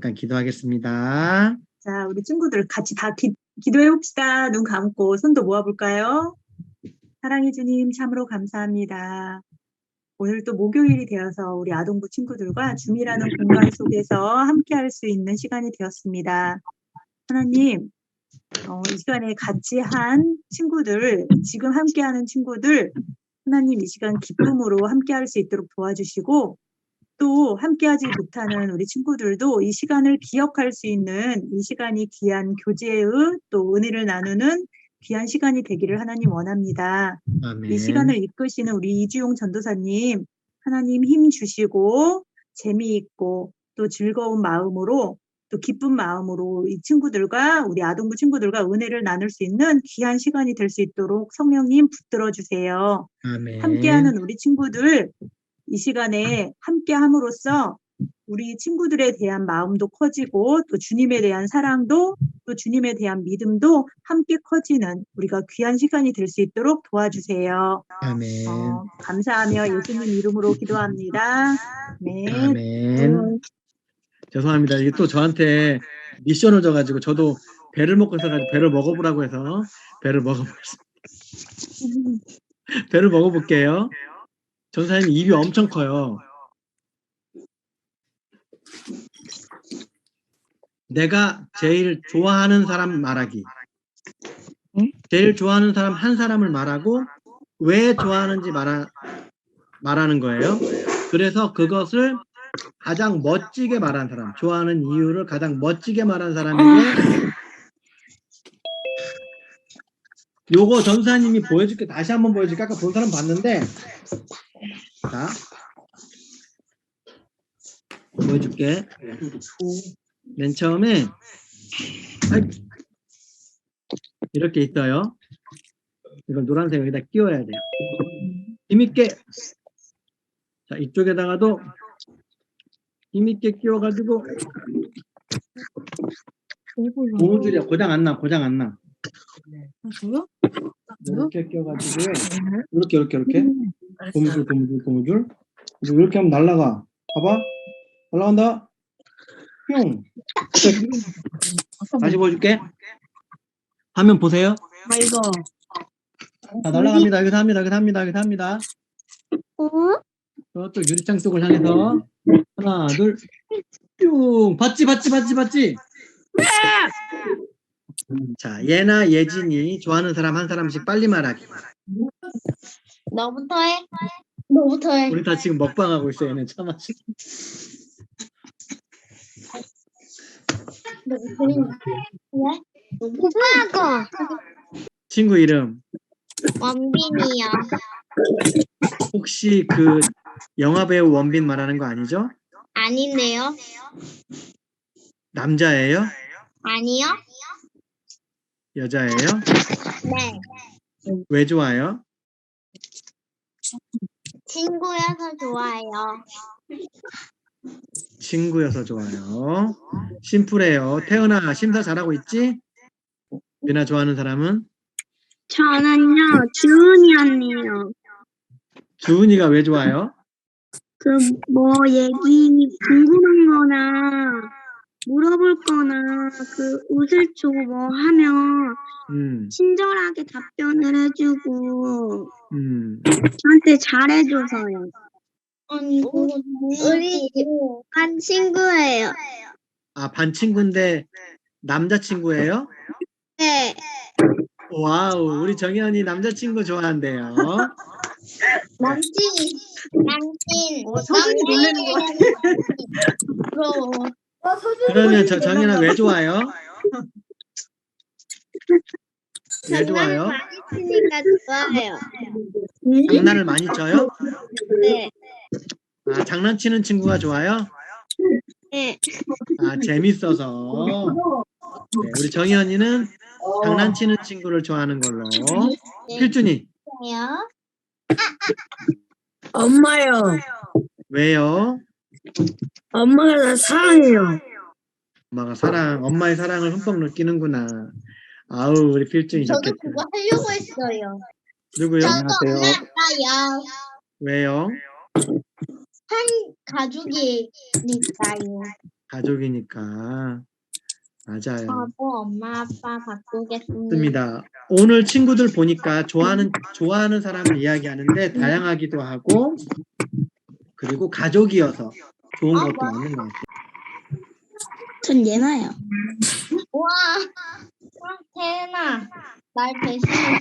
잠깐 기도하겠습니다. 자, 우리 친구들 같이 다 기, 기도해 봅시다. 눈 감고 손도 모아 볼까요? 사랑해 주님 참으로 감사합니다. 오늘 또 목요일이 되어서 우리 아동부 친구들과 줌이라는 공간 속에서 함께 할 수 있는 시간이 되었습니다. 하나님, 어, 이 시간에 같이 한 친구들, 지금 함께 하는 친구들, 하나님 이 시간 기쁨으로 함께 할 수 있도록 도와주시고, 또 함께하지 못하는 우리 친구들도 이 시간을 기억할 수 있는 이 시간이 귀한 교제의 또 은혜를 나누는 귀한 시간이 되기를 하나님 원합니다. 아멘. 이 시간을 이끄시는 우리 이주용 전도사님, 하나님 힘 주시고 재미있고 또 즐거운 마음으로 또 기쁜 마음으로 이 친구들과 우리 아동부 친구들과 은혜를 나눌 수 있는 귀한 시간이 될 수 있도록 성령님 붙들어 주세요. 아멘. 함께하는 우리 친구들 이 시간에 함께 함으로써 우리 친구들에 대한 마음도 커지고 또 주님에 대한 사랑도 또 주님에 대한 믿음도 함께 커지는 우리가 귀한 시간이 될 수 있도록 도와주세요. 아멘. 어, 감사하며 예수님 이름으로 기도합니다. 네. 아멘. 죄송합니다. 이게 또 저한테 미션을 줘가지고 저도 배를 먹고 있어가지고 배를 먹어보라고 해서 배를 먹어보겠습니다. 배를 먹어볼게요. 전사님 입이 엄청 커요. 내가 제일 좋아하는 사람 말하기. 제일 좋아하는 사람 한 사람을 말하고 왜 좋아하는지 말하, 말하는 거예요. 그래서 그것을 가장 멋지게 말한 사람, 좋아하는 이유를 가장 멋지게 말한 사람에게 요거 전사님이 보여줄게 다시 한번 보여줄게 아까 본 사람 봤는데 자 보여줄게. 맨 처음에 이렇게 있어요. 이걸 노란색 여기다 끼워야 돼요. 힘있게. 자 이쪽에다가도 힘있게 끼워가지고 고무줄이야. 고장 안나 고장 안나. 저요? 이렇게 끼워가지고 이렇게 이렇게 이렇게 고무줄 고무줄 고무줄. 그리고 이렇게 하면 날라가? 봐봐. 날라간다. 뿅. 다시 보여줄게. 화면 보세요. 아 이거. 자 날라갑니다. 여기서 합니다. 여기서 합니다. 여기서 합니다. 저쪽 유리창 쪽을 향해서. 하나 둘 뿅. 봤지 봤지 봤지 봤지? 자 예나 예진이 좋아하는 사람 한 사람씩 빨리 말하기 너부터 해. 너부터 해. 우리 다 지금 먹방하고 있어요 얘는 참아 왜? 오빠가 친구 이름 원빈이요. 혹시 그 영화 배우 원빈 말하는 거 아니죠? 아닌데요? 남자예요? 아니요? 여자예요? 네. 왜 좋아요? 친구여서 좋아요. 친구여서 좋아요. 심플해요. 태연아 심사 잘하고 있지? 유나 좋아하는 사람은? 저는요, 주은이 언니요. 주은이가 왜 좋아요? 그, 뭐, 얘기 궁금한 거나, 물어볼 거나, 그, 웃을 주고 뭐 하면, 음, 친절하게 답변을 해주고, 음. 저한테 잘해줘서요. 아니, 우리 한 친구예요. 아, 반 친구인데 남자친구예요? 네. 와우, 우리 정현이 남자친구 좋아한대요. 남친, 남친. 어, 서준이 놀라는 것 같아. 부러워. 그러면 저 정현아 왜 좋아요? 왜 좋아요? 많이 치니까 좋아요. 장난을 많이 쳐요? 네. 아, 장난치는 친구가 좋아요? 네. 아, 재밌어서. 네, 우리 정현이는 장난치는 친구를 좋아하는 걸로. 필준이, 요 엄마요. 왜요? 엄마가 나 사랑해요. 엄마가 사랑, 엄마의 사랑을 흠뻑 느끼는구나. 아우, 우리 필준이 저도 좋겠다. 그거 하려고 했어요. 누구요? 저도 엄마가요. 왜요? 한 가족이니까요. 가족이니까. 맞아요. 저도 엄마 아빠 바꾸겠습니다. 오늘 친구들 보니까 좋아하는 좋아하는 사람을 이야기하는데 다양하기도 하고 그리고 가족이어서 좋은 것도 많은 것 같아요. 전 예나요. 그럼 태은아, 날 대신해.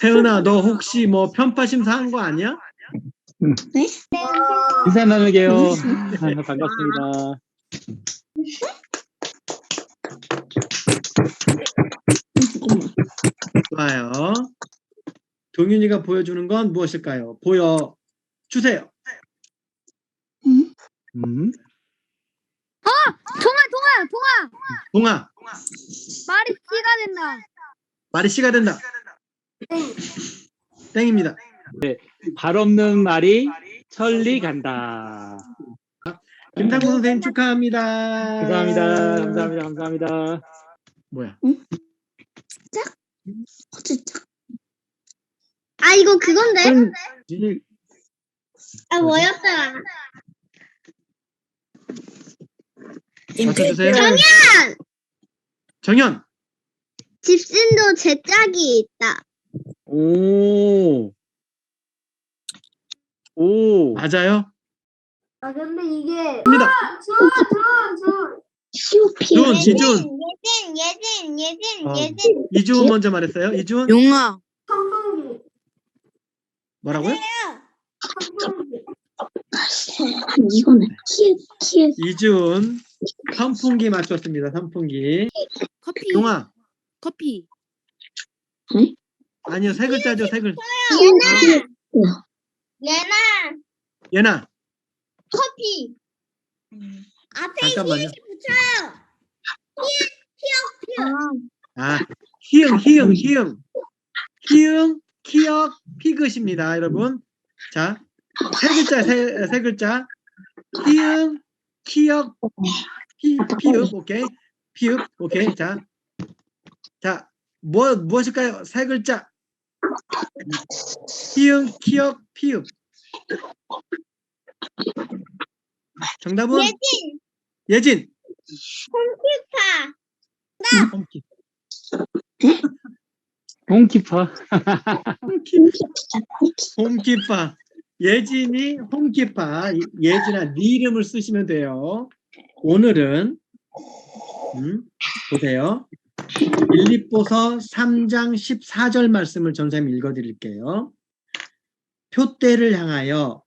태은아, 너 혹시 뭐 편파 심사한 거 아니야? 인사 나누게요. 반갑습니다. 잠깐만. 좋아요. 동윤이가 보여주는 건 무엇일까요? 보여 주세요. 음? 음, 동아 동아 동아 동아, 말이 씨가 된다. 말이 씨가 된다. 땡입니다. 발 없는 말이 천리 간다. 김상구 선생님 축하합니다. 감사합니다. 감사합니다. 감사합니다. 뭐야? 어, 진짜. 아, 이거 그건데? 일- 아, 뭐였더라? 맞춰주세요. 정연! 정현. 집신도 제 짝이 있다. 오. 오. 맞아요. 아 근데 이게 입니다. 저저저 시오피. 준, 예진, 이준. 예진, 예진, 예진, 어. 예진. 이준 먼저 말했어요. 이준 용아. 선풍기 뭐라고요? 선풍기 이거는 키에, 키에. 이준 선풍기 맞췄습니다. 선풍기. 커피. 용아. 커피. 아니요, 세 글자죠, 세 글자. 예나, 예나, 예나. 커피. 앞에 잠깐만요. 히읗 붙여요. 히읗, 히읗, 히읗. 아, 희응, 희응, 희응. 희응, 키역, 피긋입니다, 여러분. 자, 세 글자, 세, 세 글자. 희응, 키역, 피, 피읍, 오케이. 피읍, 오케이. 자, 자, 뭐, 무엇일까요? 세 글자. 희응, 키역, 피읍. 정답은 예진, 예진. 홈키파. 홈키. 홈키퍼. 홈키파. 예진이 홈키파. 예진아, 네 이름을 쓰시면 돼요. 오늘은 음, 보세요. 빌립보서 3장 14절 말씀을 전사님 읽어드릴게요. 표대를 향하여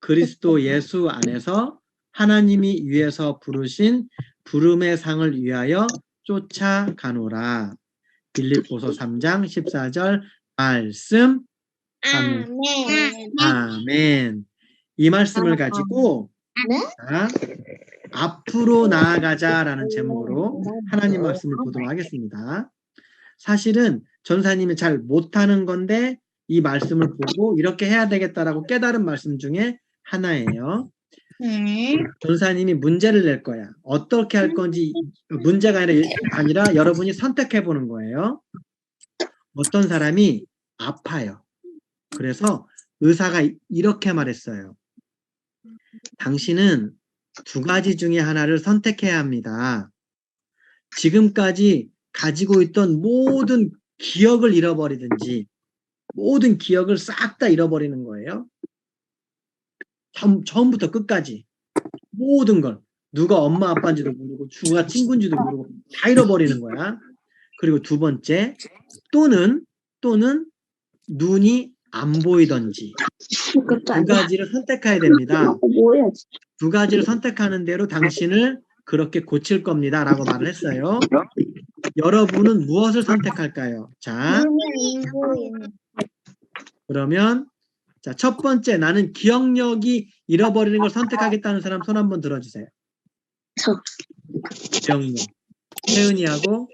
그리스도 예수 안에서 하나님이 위에서 부르신 부름의 상을 위하여 쫓아가노라. 빌립보서 3장 14절 말씀 아멘. 아멘. 이 말씀을 가지고 네? 자, 앞으로 나아가자라는 제목으로 하나님 말씀을 보도록 하겠습니다. 사실은 전사님이 잘 못하는 건데 이 말씀을 보고 이렇게 해야 되겠다라고 깨달은 말씀 중에 하나예요. 네. 전사님이 문제를 낼 거야. 어떻게 할 건지 문제가 아니라, 아니라 여러분이 선택해 보는 거예요. 어떤 사람이 아파요. 그래서 의사가 이- 이렇게 말했어요. 당신은 두 가지 중에 하나를 선택해야 합니다. 지금까지 가지고 있던 모든 기억을 잃어버리든지 모든 기억을 싹 다 잃어버리는 거예요. 처음, 처음부터 끝까지 모든 걸 누가 엄마 아빠인지도 모르고 누가 친구인지도 모르고 다 잃어버리는 거야. 그리고 두 번째 또는 또는 눈이 안 보이던지 두. 가지를 선택해야 됩니다. 뭐야, 두 가지를 선택하는 대로 당신을 그렇게 고칠 겁니다. 라고 말을 했어요. 여러분은 무엇을 선택할까요? 자. 그러면 자, 첫 번째 나는 기억력이 잃어버리는 걸 선택하겠다는 사람 손 한번 들어주세요. 저. 기억력. 태은이하고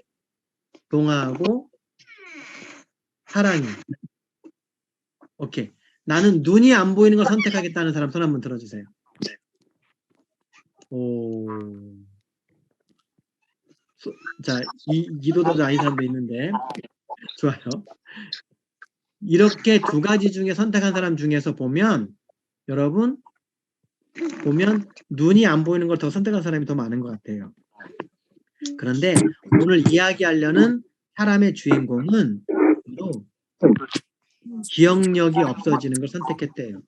동아하고 사랑이. 오케이. 나는 눈이 안 보이는 걸 선택하겠다는 사람 손 한번 들어주세요. 오. 소- 자, 이, 이도도도 아닌 사람도 있는데. 좋아요. 이렇게 두 가지 중에 선택한 사람 중에서 보면 여러분 보면 눈이 안 보이는 걸 더 선택한 사람이 더 많은 것 같아요. 그런데 오늘 이야기하려는 사람의 주인공은 바로 기억력이 없어지는 걸 선택했대요.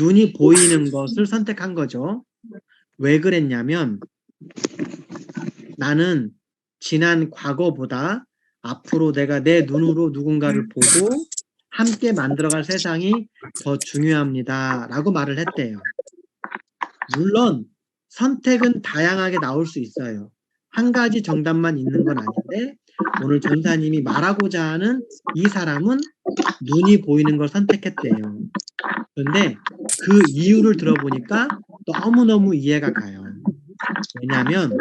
눈이 보이는 것을 선택한 거죠. 왜 그랬냐면 나는 지난 과거보다 앞으로 내가 내 눈으로 누군가를 보고 함께 만들어갈 세상이 더 중요합니다. 라고 말을 했대요. 물론 선택은 다양하게 나올 수 있어요. 한 가지 정답만 있는 건 아닌데 오늘 전사님이 말하고자 하는 이 사람은 눈이 보이는 걸 선택했대요. 그런데 그 이유를 들어보니까 너무너무 이해가 가요. 왜냐하면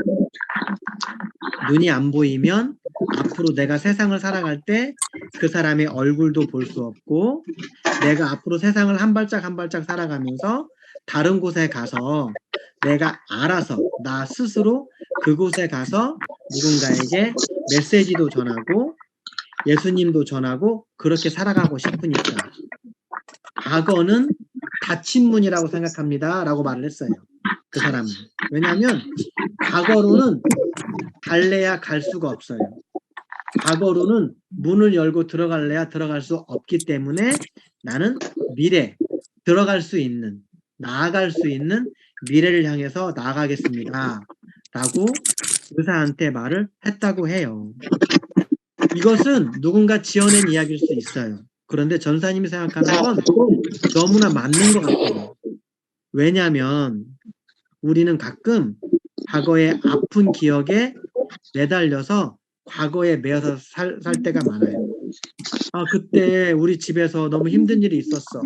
눈이 안 보이면 앞으로 내가 세상을 살아갈 때 그 사람의 얼굴도 볼 수 없고 내가 앞으로 세상을 한 발짝 한 발짝 살아가면서 다른 곳에 가서 내가 알아서 나 스스로 그곳에 가서 누군가에게 메시지도 전하고 예수님도 전하고 그렇게 살아가고 싶으니까. 과거는 닫힌 문이라고 생각합니다 라고 말을 했어요 그 사람은. 왜냐하면 과거로는 갈래야 갈 수가 없어요. 과거로는 문을 열고 들어갈래야 들어갈 수 없기 때문에 나는 미래 들어갈 수 있는 나아갈 수 있는 미래를 향해서 나아가겠습니다. 라고 의사한테 말을 했다고 해요. 이것은 누군가 지어낸 이야기일 수 있어요. 그런데 전사님이 생각하는 건 너무나 맞는 것 같아요. 왜냐하면 우리는 가끔 과거의 아픈 기억에 매달려서 과거에 매여서 살, 살 때가 많아요. 아, 그때 우리 집에서 너무 힘든 일이 있었어.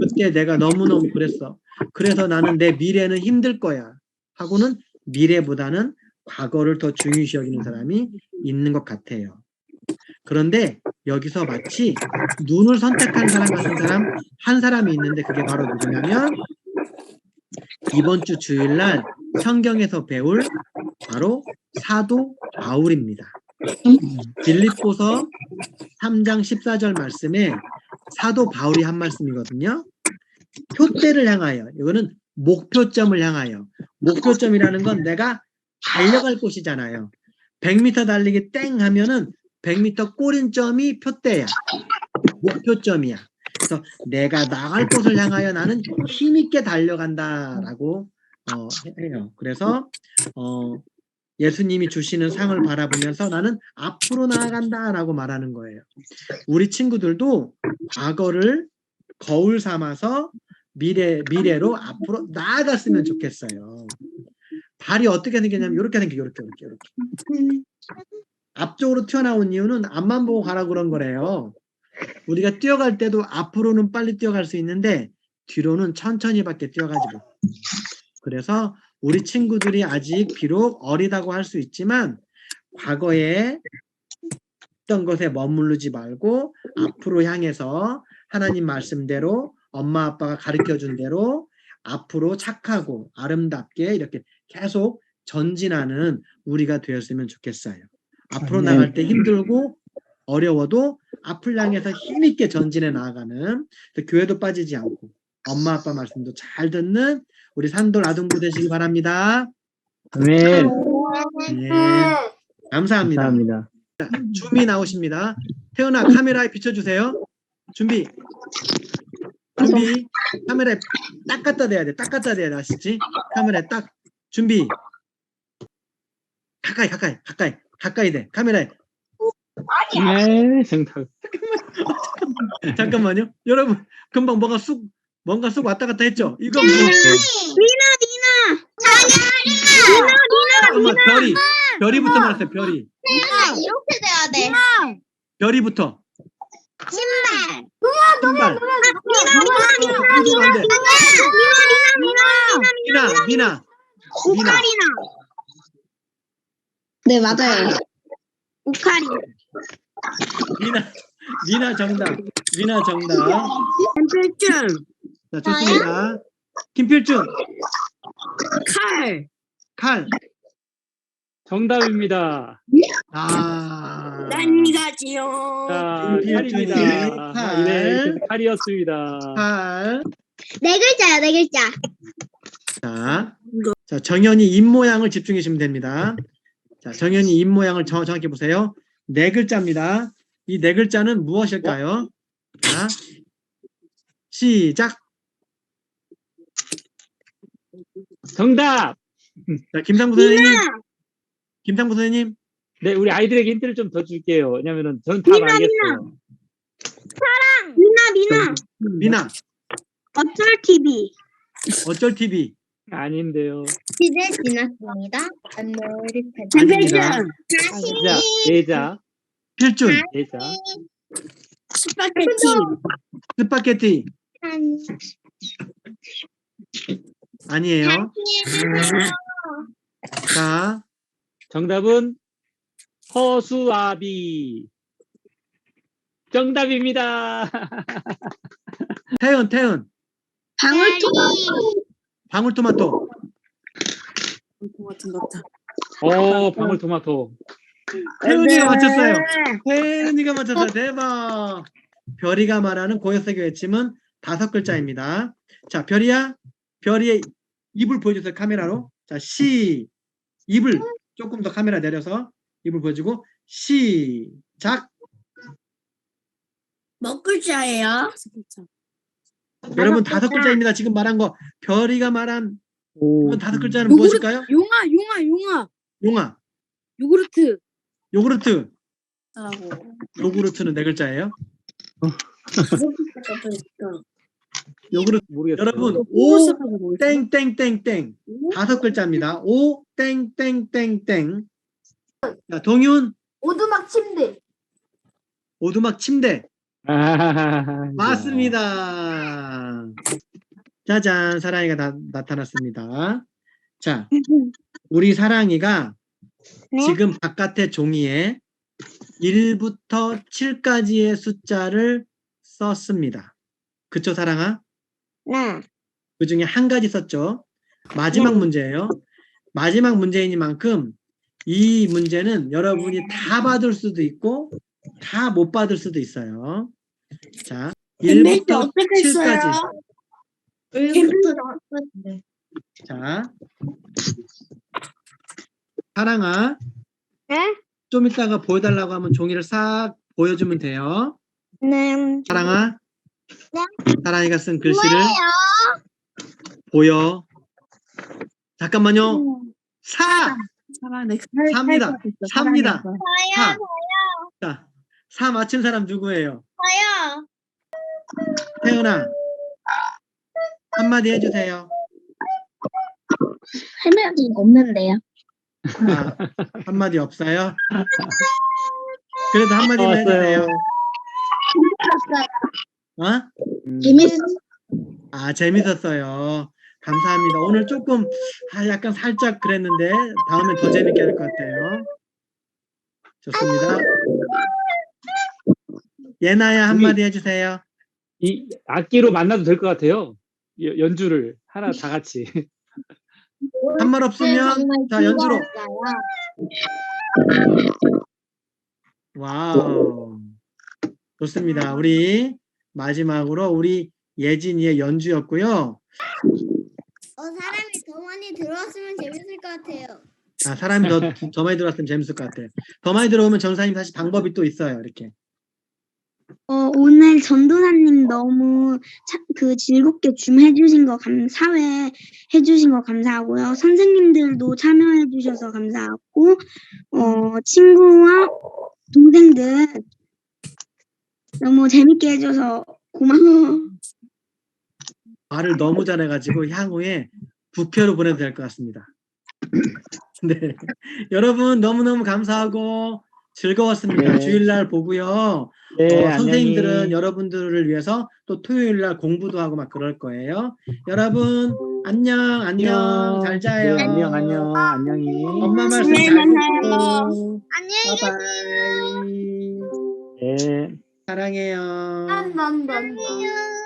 그때 내가 너무너무 그랬어. 그래서 나는 내 미래는 힘들 거야. 하고는 미래보다는 과거를 더 중요시 여기는 사람이 있는 것 같아요. 그런데 여기서 마치 눈을 선택한 사람 같은 사람 한 사람이 있는데 그게 바로 누구냐면 이번 주 주일날 성경에서 배울 바로 사도 바울입니다. 빌립보서 3장 14절 말씀에 사도 바울이 한 말씀이거든요. 표대를 향하여 이거는 목표점을 향하여 목표점이라는 건 내가 달려갈 곳이잖아요. 100m 달리기 땡 하면은 100m 꼬린점이 표대야. 목표점이야. 그래서 내가 나갈 곳을 향하여 나는 힘있게 달려간다라고 어, 해요. 그래서 어, 예수님이 주시는 상을 바라보면서 나는 앞으로 나아간다라고 말하는 거예요. 우리 친구들도 과거를 거울 삼아서 미래 미래로 앞으로 나아갔으면 좋겠어요. 발이 어떻게 생겼냐면 이렇게 생겨, 이렇게 이렇게 이렇게. 앞쪽으로 튀어나온 이유는 앞만 보고 가라 그런 거래요. 우리가 뛰어갈 때도 앞으로는 빨리 뛰어갈 수 있는데 뒤로는 천천히밖에 뛰어가지 못. 그래서 우리 친구들이 아직 비록 어리다고 할 수 있지만 과거에 했던 것에 머무르지 말고 앞으로 향해서 하나님 말씀대로 엄마 아빠가 가르쳐 준 대로 앞으로 착하고 아름답게 이렇게 계속 전진하는 우리가 되었으면 좋겠어요. 앞으로 아멘. 나갈 때 힘들고 어려워도 앞을 향해서 힘있게 전진해 나아가는 교회도 빠지지 않고 엄마 아빠 말씀도 잘 듣는 우리 산돌 아동부 되시기 바랍니다. 아멘. 네, 네. 감사합니다. 감사합니다. 줌이 나오십니다. 태연아 카메라에 비춰주세요. 준비. 준비. 카메라에 딱 갖다 대야 돼. 딱 갖다 대야 돼. 아시지? 카메라에 딱. 준비. 가까이 가까이 가까이 가까이 돼. 카메라에. 네, 정답. 잠깐만요. 여러분 금방 뭐가 쑥 뭔가 쑥 왔다 갔다 했죠? 이건 뭐? 잠깐만 별이 별이부터 말했어요. 별이 이렇게 돼야 돼. 별이부터 신발. 신발. 안 돼. 미나 미나 미나 네, 맞아요. 우카리. 미나 미나 정답. 미나 정답. 펜필준, 자 좋습니다. 김필준 칼, 칼. 정답입니다. 아. 난 가지요. 자, 칼입니다. 칼. 네, 칼이었습니다. 팔. 네 글자요, 네 글자. 자, 자, 정연이 입 모양을 집중해 주시면 됩니다. 자, 정연이 입 모양을 정, 정확히 보세요. 네 글자입니다. 이 네 글자는 무엇일까요? 자, 시작. 정답. 자, 김상부 선생님. 김상부 선생님. 네, 우리 아이들에게 힌트를 좀 더 줄게요. 왜냐면은 전답 알겠어요. 미나, 미나. 미나. 어쩔 TV. 어쩔 TV. 아닌데요. 시대 지났습니다. 아닙니다. 다시. 자, 예자, 필준. 예자. 스파게티. 스파게티. 한. 아니에요. 자, 정답은 허수아비. 정답입니다. 태연, 태연. 방울토마토. 방울토마토. 오, 방울토마토. 태연이가 맞췄어요. 태연이가 맞췄어요. 대박. 별이가 말하는 고요색의 외침은 다섯 글자입니다. 자, 별이야. 별이의 입을 보여주세요. 카메라로. 자, 시. 입을 조금 더 카메라 내려서 입을 보여주고 시작. 몇 글자예요? 여러분 다섯 글자입니다. 지금 말한 거 별이가 말한 오, 이건 다섯 글자는 요구르- 무엇일까요? 용아, 용아, 용아. 용아, 요구르트. 요구르트. 라고. 요구르트는 네 글자예요. 요구르트. 모르겠어요. 여러분 오 땡땡땡땡 다섯 글자입니다. 오 땡땡땡땡. 자, 동윤 오두막 침대. 오두막 침대 아, 맞습니다. 짜잔 사랑이가 나, 나타났습니다. 자, 우리 사랑이가 네? 지금 바깥의 종이에 1부터 7까지의 숫자를 썼습니다. 그쵸, 사랑아? 네. 그 중에 한 가지 썼죠. 마지막 문제예요. 마지막 문제이니만큼 이 문제는 여러분이 다 받을 수도 있고 다 못 받을 수도 있어요. 자, 엠베이트 1부터 어떻게 7까지. 써요? 자, 사랑아. 네? 좀 이따가 보여달라고 하면 종이를 싹 보여주면 돼요. 네. 사랑아. 네. 사랑이가 쓴 글씨를 뭐예요? 보여. 잠깐만요. 사! 삽니다. 삽니다. 저요, 사. 자, 사 맞힌 사람 누구예요? 저요. 태은아. 한마디 해주세요. 할머니 없는데요. 아, 한마디 없어요? 그래도 한마디만 해주세요. 어? 음, 재밌어. 아, 재밌었어요. 감사합니다. 오늘 조금 아, 약간 살짝 그랬는데 다음엔 더 재밌게 할 것 같아요. 좋습니다. 예나야 한마디 해주세요. 이 악기로 만나도 될 것 같아요. 여- 연주를 하나 다 같이. 한 말 없으면 자 연주로. 와우. 좋습니다. 우리 마지막으로 우리 예진이의 연주였고요. 어, 사람이 더 많이 들어왔으면 재밌을 것 같아요. 아, 사람이 더, 더 많이 들어왔으면 재밌을 것 같아요. 더 많이 들어오면 전사님 사실 방법이 또 있어요. 이렇게. 어, 오늘 전도사님 너무 차, 그 즐겁게 줌 해주신 거 감, 사회 해주신 거 감사하고요. 선생님들도 참여해 주셔서 감사하고, 어, 친구와 동생들 너무 재밌게 해줘서 고마워. 말을 너무 잘해가지고 향후에 부표로 보내도 될 것 같습니다. 네. 여러분 너무너무 감사하고 즐거웠습니다. 네. 주일날 보고요. 네, 어, 안녕히. 선생님들은 여러분들을 위해서 또 토요일날 공부도 하고 막 그럴 거예요. 여러분 안녕 안녕 잘 자요. 네, 안녕 안녕 안녕히. 엄마 말씀 네, 잘. 듣고. 안녕히 계세요. 네. 사랑해요. 난, 난, 난. 안녕.